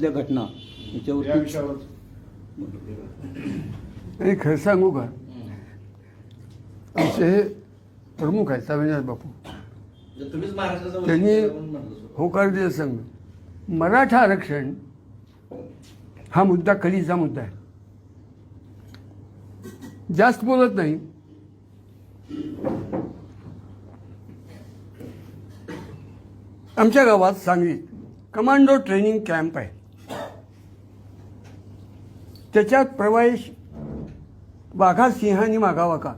त्या घटना. या याच्यावरती विषयावर आणि खरं सांगू का? आमचे हे प्रमुख आहेत अविनाश बापू. तुम्हीच महाराष्ट्राचा त्यांनी. होकार दिला सांग मराठा आरक्षण हा मुद्दा कलीचा मुद्दा आहे? जास्त बोलत नाही. आमच्या गावात सांगलीत कमांडो ट्रेनिंग कॅम्प आहे. त्याच्यात प्रवेश वाघा सिंहाने मागावा का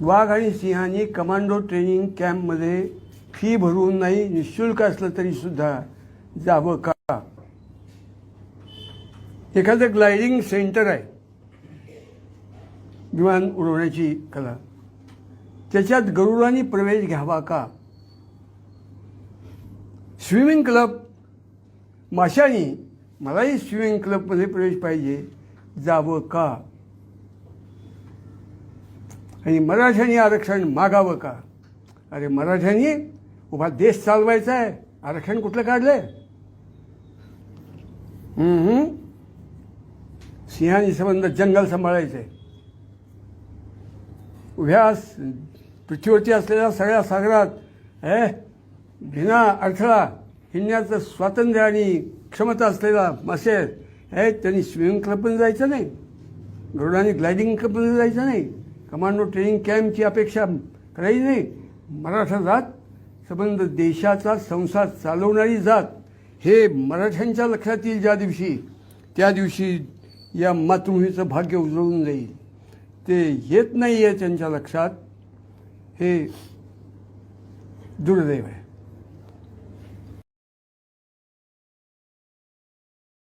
वाघ. आणि सिंहानी कमांडो ट्रेनिंग कॅम्पमध्ये फी भरून नाही निशुल्क असलं तरी सुद्धा जावं का? एखादं ग्लायडिंग सेंटर आहे. विमान उडवण्याची कला. त्याच्यात गरुडांनी प्रवेश घ्यावा का? स्विमिंग क्लब माशानी मलाही स्विमिंग क्लबमध्ये प्रवेश पाहिजे. जावं का? आणि मराठ्यांनी आरक्षण मागावं का? अरे मराठ्यांनी उभा देश चालवायचा आहे. आरक्षण कुठलं काढलंय? आहे सिंहानी संबंध जंगल सांभाळायचं. आहे उभ्या पृथ्वीवरती असलेल्या सगळ्या सागरात हे बिना अडथळा हिंडण्याचं स्वातंत्र्य आणि क्षमता असलेला मासे हे त्यांनी स्विमिंग क्लब पण जायचं नाही. गरुडाने ग्लायडिंग क्लब पण जायचं नाही. कमांडो ट्रेनिंग कॅम्पची अपेक्षा करायची नाही. मराठा जात संबंध देशाचा संसार चालवणारी जात हे मराठ्यांच्या लक्षात येईल ज्या दिवशी त्या दिवशी या मातृभूमीचं भाग्य उजळून जाईल. ते येत नाही आहे त्यांच्या लक्षात. हे दुर्दैव आहे.